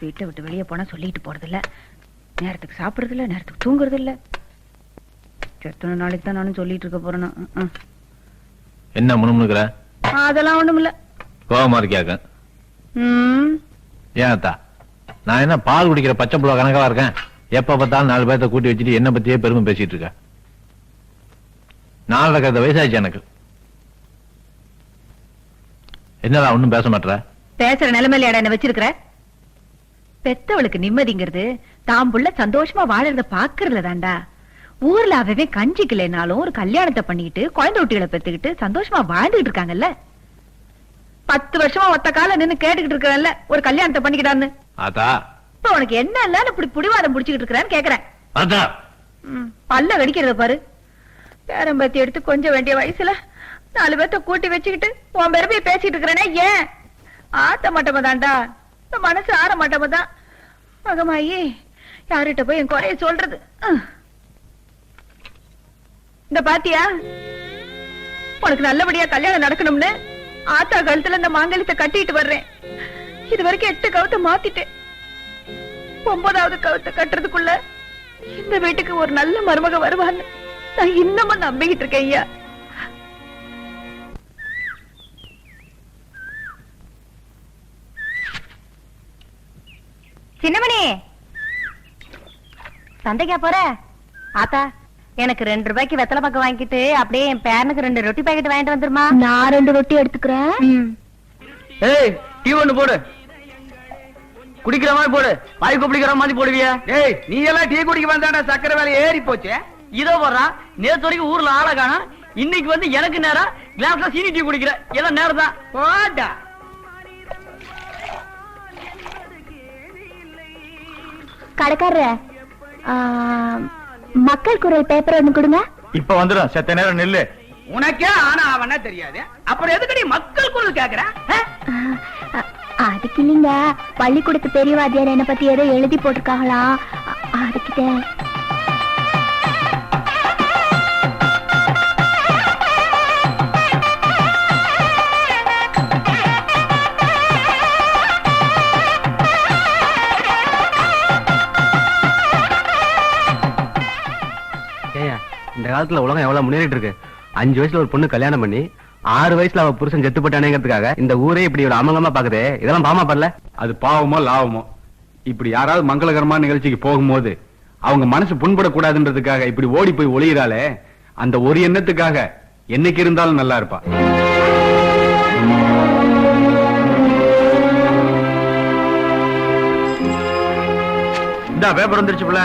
வீட்டை விட்டு வெளியே போனா சொல்லிட்டு போறது இல்ல நேரத்துக்கு சாப்பிடுறது இல்ல நேரத்துக்கு தூங்குறது இல்ல எத்தனை நாளைக்கு தான் நானும் சொல்லிட்டு இருக்க போறேன்? நான். ம், ம். என்ன முணுமுணுக்கிற? அதெல்லாம் ஒண்ணும் இல்ல. கோபமா இருக்கியாக்க ஏன் அத்தா? நான் என்ன பால் குடிக்கிற பச்சை புள்ள கணக்கா இருக்கேன்? எப்ப பார்த்தாலும் நாலு பேர்த்த கூட்டி வச்சுட்டு என்ன பத்தியே பெருமை பேசிட்டு இருக்க. நாலரை கதை வயசாச்சு எனக்கு. என்னடா ஒண்ணும் பேச மாட்டற பேசுற நிலைமையில என்ன வச்சிருக்கிற? பெத்தவளுக்கு நிம்மதிங்கிறது தாம் புள்ள சந்தோஷமா வாழறத பாக்குறதுல தாண்டா ஊர்ல அவவே கஞ்சிக்கலைனாலும் ஒரு கல்யாணத்தை பண்ணிக்கிட்டு குழந்தை குட்டிகளை பெத்துக்கிட்டு சந்தோஷமா வாழ்ந்துகிட்டு இருக்காங்கல்ல. பத்து வருஷமா ஒத்த கால நின்னு கேட்டுக்கிட்டு இருக்கறல்ல ஒரு கல்யாணத்தை பண்ணிக்கிட்டான்னு. ஆத்தா இப்ப உனக்கு என்ன இல்ல இப்படி புடிவாதம் புடிச்சுக்கிட்டு இருக்கிறான்னு கேக்குறேன். ம், பல்ல வெடிக்கிறத பாரு. பேரம்பத்தி எடுத்து கொஞ்சம் வேண்டிய வயசுல நாலு பேர்த்த கூட்டி வச்சுக்கிட்டு உன் பெருமையை பேசிட்டு இருக்கிறேனே ஏன்? ஆத்த மாட்டம இந்த மனசு ஆற மாட்டம தான். மகமாயி யார்கிட்ட போய் என் குறைய சொல்றது? இந்த பாத்தியா உனக்கு நல்லபடியா கல்யாணம் நடக்கணும்னு ஆத்தா கழுத்துல இந்த மாங்கல்யத்தை கட்டிட்டு வர்றேன். இது வரைக்கும் எட்டு கவுத்த மாத்திட்டேன். ஒன்பதாவது கவுத்த கட்டுறதுக்குள்ள இந்த வீட்டுக்கு ஒரு நல்ல மருமக வருவான்னு நான் இன்னமும் நம்பிக்கிட்டு இருக்கேன் ஐயா. சின்னமணி! சந்தைக்கா போற? ஆத்தா எனக்கு ரெண்டு ரூபாய்க்கு வெத்தலை பக்கம் வாங்கிட்டு அப்படியே என் பேரனுக்கு ரெண்டு ரொட்டி பாக்கெட் வாங்கிட்டு வந்துருமா? நான் ரெண்டு ரொட்டி எடுத்துக்கிறேன். ஏய் டீ ஒண்ணு போடு. குடிக்கிற மாதிரி போடு. வாய்க்கு பிடிக்கிற மாதிரி போடுவியா. ஏய் நீ எல்லாம் டீ குடிக்க வந்தாடா சக்கரை வேலை ஏறி போச்சு. இதோ வர்றான் நேத்து வரைக்கும் ஊர்ல ஆள காணோம். இன்னைக்கு வந்து எனக்கு நேரம் கிளாஸ்ல சீனி டீ குடிக்கிற. எல்லாம் நேரம் தான் போடா. கடைக்காரர மக்கள் குரல் பேப்பர் ஒண்ணு கொடுங்க. இப்ப வந்துடும் செத்த நேரம் நெல்லு. உனக்கே ஆனா அவனா தெரியாது. அப்புறம் எதுக்கடி மக்கள் குரல் கேக்குற? அதுக்கு இல்லைங்க. பள்ளிக்கூடத்து பெரியவாதியார் என்ன பத்தி ஏதோ எழுதி போட்டிருக்காங்களாம். அ, அதுக்கிட்ட காலத்துல உலகம் எவ்வளவு முன்னேறிட்டு இருக்கு? அஞ்சு வயசுல ஒரு பொண்ணு கல்யாணம் பண்ணி ஆறு வயசுல அவ புருஷன் செத்து போட்டானேங்கிறதுக்காக இந்த ஊரே இப்படி ஒரு அமங்கமா பாக்குது இதெல்லாம் பாமா படல? அது பாவமோ லாபமோ? இப்படி யாராவது மங்களகரமான நிகழ்ச்சிக்கு போகும்போது அவங்க மனசு புண்படக்கூடாதுன்றதுக்காக இப்படி ஓடி போய் ஒளியிறாளே அந்த ஒரு எண்ணத்துக்காக என்னைக்கு இருந்தாலும் நல்லா இருப்பா. இந்த பேப்பர் வந்துருச்சு புள்ள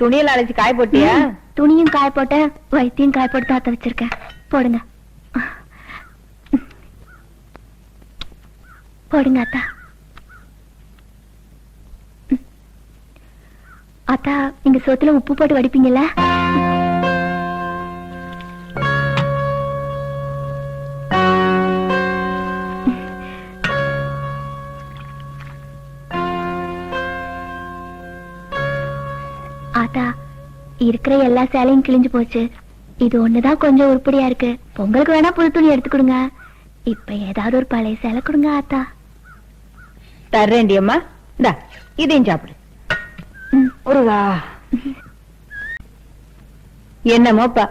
துணியில அழைச்சு காய போட்டியா? துணியும் காய போட்டேன் வைத்தியம் காய போட்டு தாத்த வச்சிருக்கேன். போடுங்க. போடுங்க அத்தா. அத்தா நீங்க சோத்துல உப்பு போட்டு வடிப்பீங்கல்ல? ஆத்தா இருக்கிற எல்லா சேலையும் கிழிஞ்சு போச்சு. இது ஒண்ணுதான் கொஞ்சம் உருப்படியா இருக்கு. பொங்கலுக்கு வேணா புது துணி எடுத்து கொடுங்க. இப்ப ஏதாவது ஒரு பழைய சேலை கொடுங்க ஆத்தா. தர்றேன்டி அம்மா இந்தா இதையும் சாப்பிடு. முருகா. என்னமோப்பா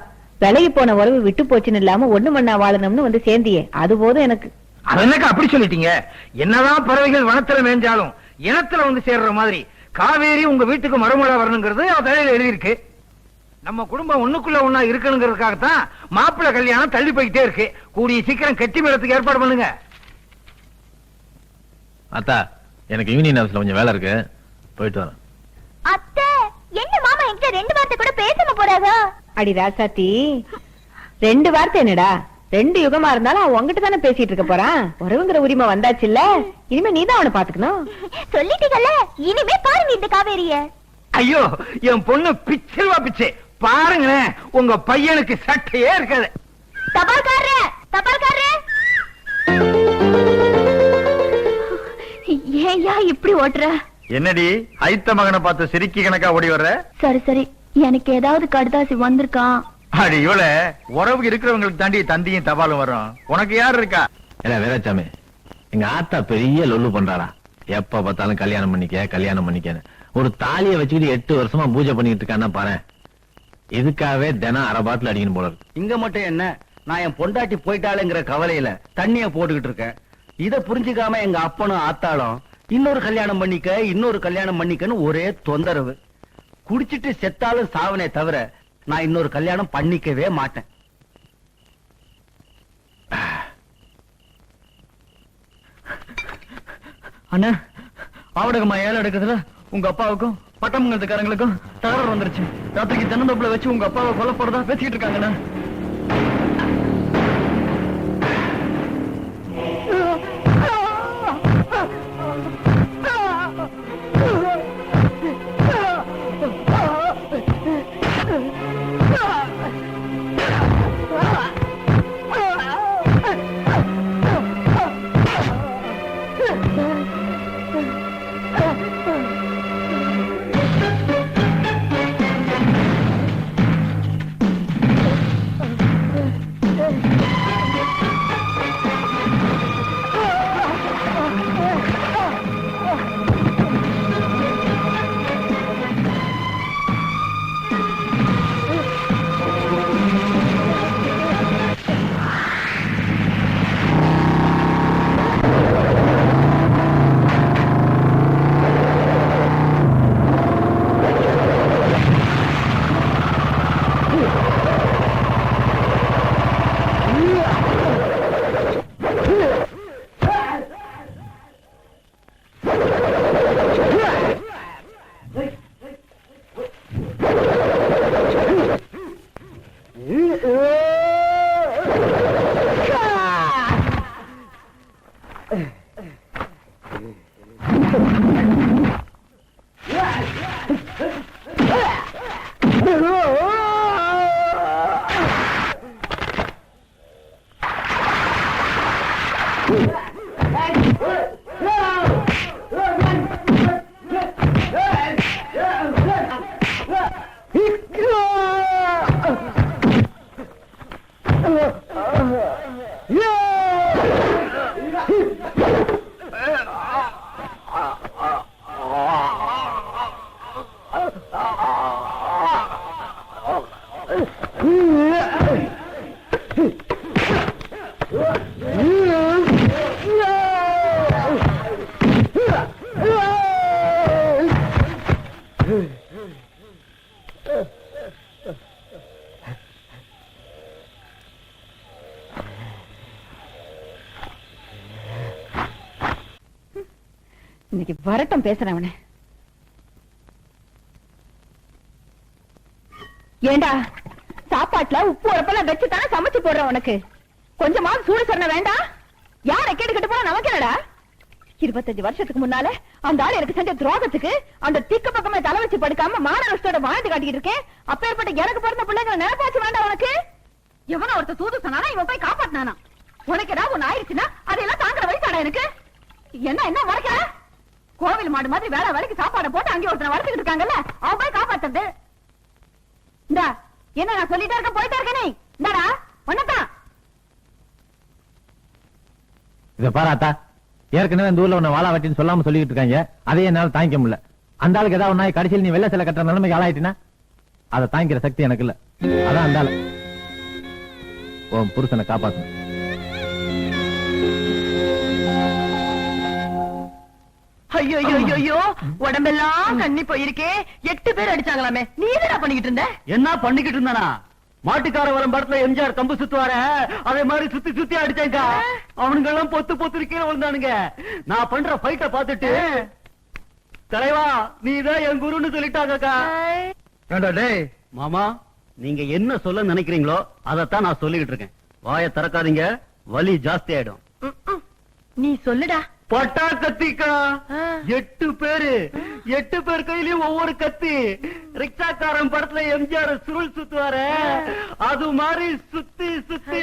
விலகி போன உறவு விட்டு போச்சுன்னு இல்லாம ஒண்ணு மண்ணா வாழணும்னு வந்து சேர்ந்தியே. அது போதும் எனக்கு. அது என்னக்கா அப்படி சொல்லிட்டீங்க? என்னதான் பறவைகள் வனத்துல மேய்ஞ்சாலும் இனத்துல வந்து சேர்ற மாதிரி காவேரி உங்க வீட்டுக்கு மறுமழை வரணுங்கிறது அதில் எழுதியிருக்கு. நம்ம குடும்பம் ஒண்ணுக்குள்ள ஒண்ணா இருக்கணுங்கிறதுக்காகத்தான் மாப்பிள்ளை கல்யாணம் தள்ளி போய்கிட்டே இருக்கு. கூடிய சீக்கிரம் கெட்டி மேளத்துக்கு ஏற்பாடு பண்ணுங்க. அத்தா எனக்கு யூனியன் ஹவுஸ்ல கொஞ்சம் வேலை இருக்கு. போயிட்டு வரேன். அத்தை என்ன மாமா என்கிட்ட ரெண்டு வார்த்தை கூட பேசாம போறாங்க அடி ராசாத்தி ரெண்டு வார்த்தை என்னடா? ரெண்டு யுகமா இருந்தாலும் அவன் உங்ககிட்ட தானே பேசிட்டு இருக்க போறான்? உறவுங்கிற உரிமை வந்தாச்சுல்ல? இனிமே நீதான் அவனை பாத்துக்கணும். சொல்லிட்டீங்கல்ல? இனிமே பாருங்க இந்த காவேரிய. ஐயோ என் பொண்ணு பிச்சிருவா பிச்சை. பாருங்களேன் உங்க பையனுக்கு சட்டையே இருக்காது. தபால்காரரே தபால்காரரே. ஏன்யா இப்படி ஓட்டுற? என்னடி ஐத்த மகனை பார்த்து சிரிக்கி கணக்கா ஓடி வர்ற? சரி சரி. எனக்கு ஏதாவது கடுதாசி வந்திருக்கான். அடி இவள உறவு இருக்கிறவங்களுக்கு தாண்டி தந்தியும் தபாலும் வரும். உனக்கு யார் இருக்கா? இல்ல வீராசாமி எங்க ஆத்தா பெரிய லொல்லு பண்றாரா? எப்ப பார்த்தாலும் கல்யாணம் பண்ணிக்க கல்யாணம் பண்ணிக்கன்னு. ஒரு தாலியை வச்சுக்கிட்டு எட்டு வருஷமா பூஜை பண்ணிட்டு இருக்கான்னா பாரு. இதுக்காகவே தினம் அரை பாட்டில் அடிக்கணும் போல இருக்கு. இங்க மட்டும் என்ன? நான் என் பொண்டாட்டி போயிட்டாளுங்கிற கவலையில தண்ணிய போட்டுக்கிட்டு இருக்கேன். இத புரிஞ்சுக்காம எங்க அப்பனும் ஆத்தாளும் இன்னொரு கல்யாணம் பண்ணிக்க இன்னொரு கல்யாணம் பண்ணிக்கன்னு ஒரே தொந்தரவு. குடிச்சிட்டு செத்தாலும் சாவனே தவிர நான் இன்னொரு கல்யாணம் பண்ணிக்கவே மாட்டேன். அண்ணா ஆவடகமா ஏழை எடுக்கிறதுல உங்க அப்பாவுக்கும் பட்டமங்கலத்துக்காரங்களுக்கும் தகராறு வந்துருச்சு. ராத்திரிக்கு தென்னந்தோப்புல வச்சு உங்க அப்பாவை கொல்ல போறதா பேசிக்கிட்டு இருக்காங்கண்ணா. Hey! இன்னைக்கு வரட்டும் பேசுறேன் அவனை. ஏண்டா சாப்பாட்டுல உப்பு உரப்பெல்லாம் வச்சு தானே சமைச்சு போடுறேன் உனக்கு? கொஞ்சமாவது சூடு சொன்ன வேண்டாம் யார கேட்டு கட்டு போனா நமக்கு என்னடா? இருபத்தஞ்சு வருஷத்துக்கு முன்னால அந்த ஆள் எனக்கு செஞ்ச துரோகத்துக்கு அந்த திக்கு பக்கமே தலை வச்சு படுக்காம மாநகரத்தோட வாழ்ந்து காட்டிட்டு இருக்கேன். அப்பேற்பட்ட எனக்கு பிறந்த பிள்ளைங்களை நினைப்பாச்சு வேண்டாம் உனக்கு? எவனோ ஒருத்த தூது சொன்னானா இவன் போய் காப்பாத்தினானா? உனக்கு ஏதாவது ஒண்ணு ஆயிடுச்சுன்னா அதையெல்லாம் தாங்குற வயசாடா எனக்கு? என்ன என்ன முறைக்கிற? கோவில் மாடு மாதிரி வேலை வேலைக்கு சாப்பாடு போட்டு அங்கே ஒருத்தனை வளர்த்துக்கிட்டு இருக்காங்கல்ல? அவன் போய் காப்பாத்துறது. இந்த என்ன நான் சொல்லிட்டே இருக்க போயிட்டே இருக்க நீ? இந்தாடா ஒன்னதான் இத பாராத்தா ஏற்கனவே இந்த ஊர்ல உன்னை வாழா வட்டின்னு சொல்லாம சொல்லிட்டு இருக்காங்க. அதையே என்னால தாங்கிக்க முடியல. அந்த ஆளுக்கு ஏதாவது ஒண்ணா கடைசியில் நீ வெள்ள சில கட்டுற நிலைமைக்கு ஆளாயிட்டினா அதை தாங்கிக்கிற சக்தி எனக்கு இல்ல. அதான் அந்த ஆளு. உன் புருஷனை காப்பாத்தணும். ஐயோ ஐயோ ஐயோ உடம்பெல்லாம் கண்ணி போயிருக்கே. எட்டு பேர் அடிச்சாங்களாமே. நீ என்னடா பண்ணிக்கிட்டு இருந்த? என்ன பண்ணிக்கிட்டு இருந்தானா? மாட்டுக்கார வரம் படத்துல எம்ஜிஆர் கம்பு சுத்துவார? அதே மாதிரி சுத்தி சுத்தி அடிச்சேங்க அவனுங்க எல்லாம் பொத்து பொத்து கீழே விழுந்தானுங்க. நான் பண்ற ஃபைட்ட பார்த்துட்டு தலைவா நீதான் என் குருன்னு சொல்லிட்டாங்கக்கா. ஏண்டா டேய். மாமா நீங்க என்ன சொல்ல நினைக்கிறீங்களோ அதத்தான் நான் சொல்லிக்கிட்டு இருக்கேன். வாயை திறக்காதீங்க வலி ஜாஸ்தி ஆயிடும். நீ சொல்லுடா. பட்டா கத்திக்கா எட்டு பேரு. எட்டு பேர் கையிலயும் ஒவ்வொரு கத்தி. ரிக்ஷாக்காரன் படத்துல எம்ஜிஆர் சுருள் சுத்துவாரு. அது மாதிரி சுத்தி சுத்தி.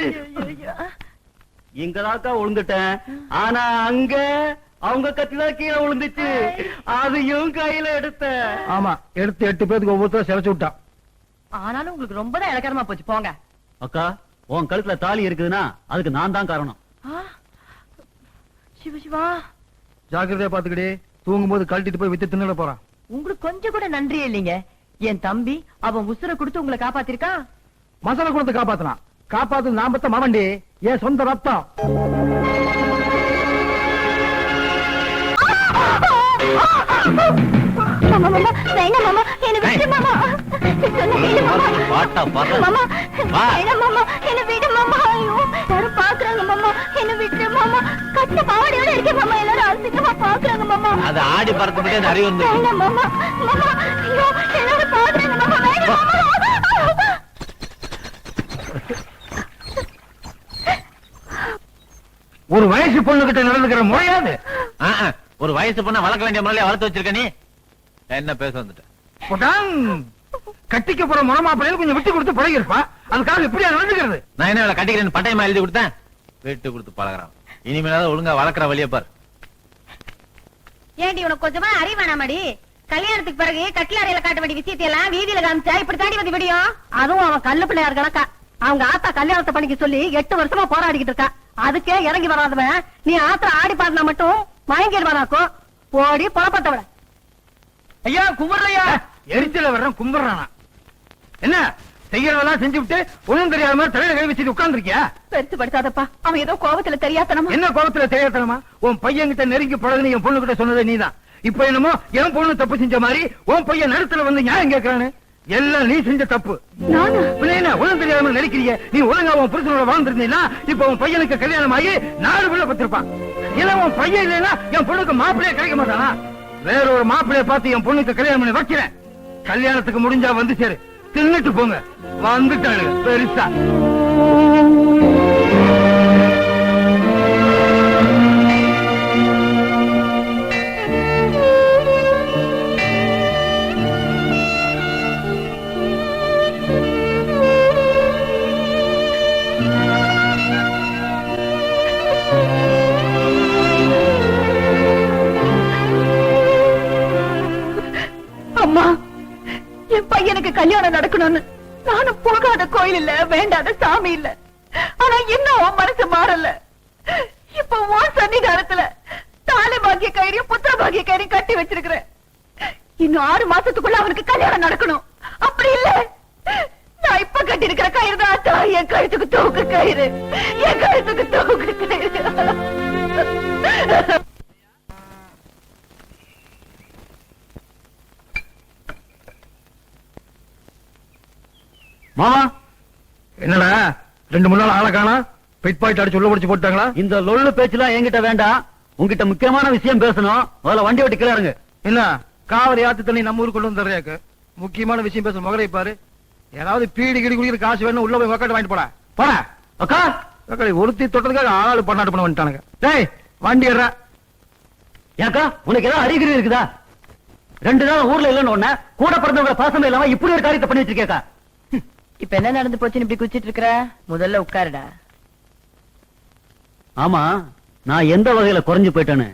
இங்கதாக்கா விழுந்துட்டேன் ஆனா அங்க அவங்க கத்தி தான் கீழே விழுந்துச்சு அதையும் கையில எடுத்தேன். ஆமா எடுத்து எட்டு பேருக்கு ஒவ்வொருத்தரும் சிலைச்சு விட்டான் ஆனாலும் உங்களுக்கு ரொம்ப தான் இலக்காரமா போச்சு. போங்க. அக்கா உன் கழுத்துல தாலி இருக்குதுன்னா அதுக்கு நான் தான் காரணம். சிவ ஜாக்கிரதையா பாத்துக்கிட்டே கழட்டிட்டு போய் வித்து தின்னுட போறான். உங்களுக்கு கொஞ்சம் கூட நன்றி இல்லைங்க. என் தம்பி அவன் உசுரை கொடுத்து உங்களை காப்பாத்திருக்கான் மசாலா கொடுத்து காப்பாத்தலாம் காப்பாத்து நான் பத்த மவண்டி என் சொந்த ரத்தம். வேணாம் மாமா பாட்டா பாட்டா மாமா வா. வேணாம் மாமா என்ன விடு மாமா. ஐயோ யாரும் பாக்குறாங்க மாமா. என்ன விட்டு மாமா. கட்ட பாவாடையோட இருக்கேன் மாமா. எல்லாரும் அசிங்கமா பாக்குறாங்க மாமா. அது ஆடி பறந்து விட்டு அறிவு வந்து வேணாம் மாமா. மாமா ஐயோ எல்லாரும் பாக்குறாங்க மாமா. வேணாம் மாமா. ஒரு வயசு பொண்ணு கிட்ட நடந்துக்கிற முறையாது. ஒரு வயசு பொண்ண வளர்க்க வேண்டிய முறையில வளர்த்து வச்சிருக்க நீ. என்ன பேச வந்துட்ட கட்டிக்க போற முறமாப்பிள்ளையில கொஞ்சம் விட்டு கொடுத்து பழகிருப்பா அதுக்காக இப்படியா நடந்துக்கிறது. நான் என்ன இவளை கட்டிக்கிறேன்னு பட்டயமா எழுதி கொடுத்தேன்? வீட்டு கொடுத்து பழகுறான். இனிமேலாவது ஒழுங்கா வளர்க்குற வழிய பாரு. ஏண்டி உனக்கு கொஞ்சமா அறிவானாமடி கல்யாணத்துக்கு பிறகு கட்டில அறையில காட்ட வேண்டிய விஷயத்தை எல்லாம் வீதியில காமிச்சா இப்படி தாண்டி வந்து விடியும்? அதுவும் அவன் கல்லு பிள்ளையார் கணக்கா. அவங்க ஆத்தா கல்யாணத்தை பண்ணிக்க சொல்லி எட்டு வருஷமா போராடிக்கிட்டு இருக்கா. அதுக்கே இறங்கி வராதவன். நீ ஆத்திர ஆடி பாடினா மட்டும் மயங்கிடுவானாக்கும் ஓடி புறப்பட்டவட ஐயா கும்பிடுறையா எரிச்சல வர்றேன் கும்பிடுறானா என்ன? செய்யறதெல்லாம் செஞ்சு விட்டு ஒண்ணும் தெரியாத மாதிரி தலையில கை வச்சுட்டு உட்கார்ந்துருக்கியா? பெருசு படுத்தாதப்பா. அவன் ஏதோ கோபத்துல தெரியாதனமா என்ன கோபத்துல தெரியாதனமா உன் பையன் கிட்ட நெருங்கி பழகுன்னு என் பொண்ணு கிட்ட சொன்னதே நீதான். இப்ப என்னமோ என் பொண்ணு தப்பு செஞ்ச மாதிரி உன் பையன் நடுத்துல வந்து நியாயம் கேட்கறானு. எல்லாம் நீ செஞ்ச தப்பு. என்ன? தெரியாத மாதிரி நடிக்கிறீங்க நீ ஒழுங்கா உன் புருஷனோட வாழ்ந்திருந்தீங்கன்னா இப்ப உன் பையனுக்கு கல்யாணம் ஆகி நாலு பிள்ளை பத்திருப்பான் இல்ல உன் பையன் இல்லைன்னா என் பொண்ணுக்கு மாப்பிள்ளையே கிடைக்க மாட்டானா? வேற ஒரு மாப்பிள்ளைய பார்த்து என் பொண்ணுக்கு கல்யாணம் பண்ணி வைக்கிறேன். கல்யாணத்துக்கு முடிஞ்சா வந்து சேரு. தின்னுட்டு போங்க. வந்துட்டானுங்க. பெருசா. கல்யாணம் நடக்கணும்னு நானும் போகாத கோயில் இல்ல வேண்டாத சாமி இல்ல. ஆனா இன்னும் மனசு மாறல. இப்ப உன் சன்னிதானத்துல தாலி பாக்கிய கயிறையும் புத்திர பாக்கிய கயிறையும் கட்டி வச்சிருக்கிறேன். இன்னும் ஆறு மாசத்துக்குள்ள அவனுக்கு கல்யாணம் நடக்கணும். அப்படி இல்ல. நான் இப்ப கட்டி இருக்கிற கயிறு தான் என் கழுத்துக்கு தூக்கு கயிறு. என் கழுத்துக்கு தூக்கு கயிறு. மாமா! என்னடா ரெண்டு மூணு நாள் ஆளை காணா? பிட் பாயிண்ட் அடிச்சு உள்ள முடிச்சு போட்டாங்களா இந்த லொள்ளு பேச்சுலாம் என்கிட்ட வேண்டாம். உங்ககிட்ட முக்கியமான விஷயம் பேசணும். முதல்ல வண்டி ஓட்டி கிளறுங்க என்ன? காவிரி ஆத்து தண்ணி நம்ம ஊருக்கு கொண்டு வந்துடுறியாக்கு? முக்கியமான விஷயம் பேச மகளை பாரு. ஏதாவது பீடி கிடி குடிக்கிற காசு வேணும் உள்ள போய் வக்காட்டு வாங்கிட்டு போட. போட. அக்கா! வக்காடி ஒருத்தி தொட்டதுக்காக ஆளு பண்ணாட்டு பண்ண வந்துட்டானுங்க. டேய் வண்டி ஏறா ஏக்கா உனக்கு ஏதாவது அறிகுறி இருக்குதா? ரெண்டு நாள் ஊர்ல இல்லன்னு ஒண்ணு கூட பிறந்தவங்க பாசமே இல்லாம இப்படி ஒரு காரியத்தை பண்ணி வச்சிருக்கேக்கா இப்ப என்ன நடந்து போச்சுன்னு இப்படி குச்சிட்டு இருக்கிற? முதல்ல உட்காருடா. ஆமா நான் எந்த வகையில குறைஞ்சு போயிட்டேன்னு?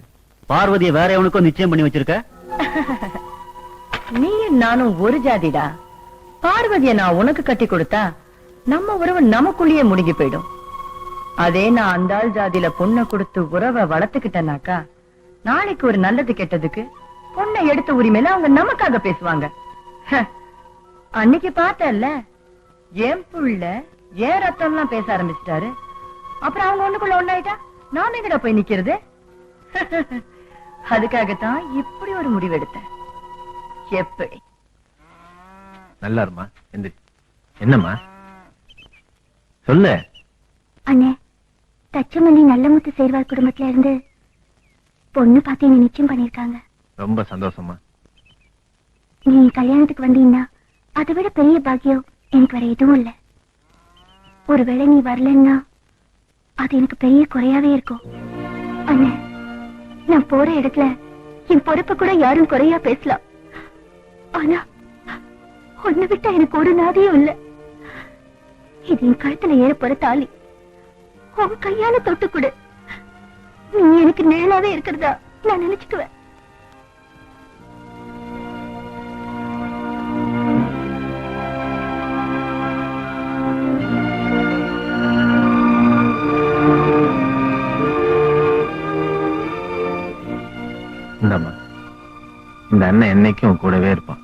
பார்வதியை வேற எவனுக்கும் நிச்சயம் பண்ணி வச்சிருக்க? நீயும் நானும் ஒரு ஜாதிடா. பார்வதிய நான் உனக்கு கட்டி கொடுத்தா நம்ம உறவு நமக்குள்ளேயே முடுங்கி போயிடும். அதே நான் அந்த ஆள் ஜாதியில பொண்ணை கொடுத்து உறவை வளர்த்துக்கிட்டேனாக்கா நாளைக்கு ஒரு நல்லது கெட்டதுக்கு பொண்ணை எடுத்த உரிமையில அவங்க நமக்காக பேசுவாங்க. அன்னைக்கு பார்த்தல்ல என் புள்ள ஏன் ரத்தம்லாம் பேச ஆரம்பிச்சிட்டாரு. அப்புறம் அவங்க ஒண்ணுக்குள்ள ஒண்ணாயிட்டா நாம எங்கடா போய் நிக்கிறது? அதுக்காகத்தான் இப்படி ஒரு முடிவெடுத்தேன் எப்படி? நல்லா இருமா? என்னம்மா? சொல்லு. அண்ணே தச்சமல்லி நல்லமுத்து சேர்வார் குடும்பத்துல இருந்து பொண்ணு பார்த்து என்ன நிச்சயம் பண்ணிருக்காங்க ரொம்ப சந்தோஷமா நீ கல்யாணத்துக்கு வந்தீங்கன்னா அதை விட பெரிய பாக்கியம் எனக்கு வேற எதுவும் இல்ல. ஒருவேளை நீ வரலன்னா அது எனக்கு பெரிய குறையாவே இருக்கும். அண்ணே நான் போற இடத்துல என் பொறுப்பு கூட யாரும் குறையா பேசலாம். ஆனா உன்னை விட்டா எனக்கு ஒரு நாதியும் இல்ல. இது என் கழுத்துல ஏற போற தாலி. உன் கையால தொட்டு கொடு. நீ எனக்கு நேராவே இருக்கிறதா நான் நினைச்சுக்குவேன். இந்த அண்ணன் என்னைக்கும் கூடவே இருப்பான்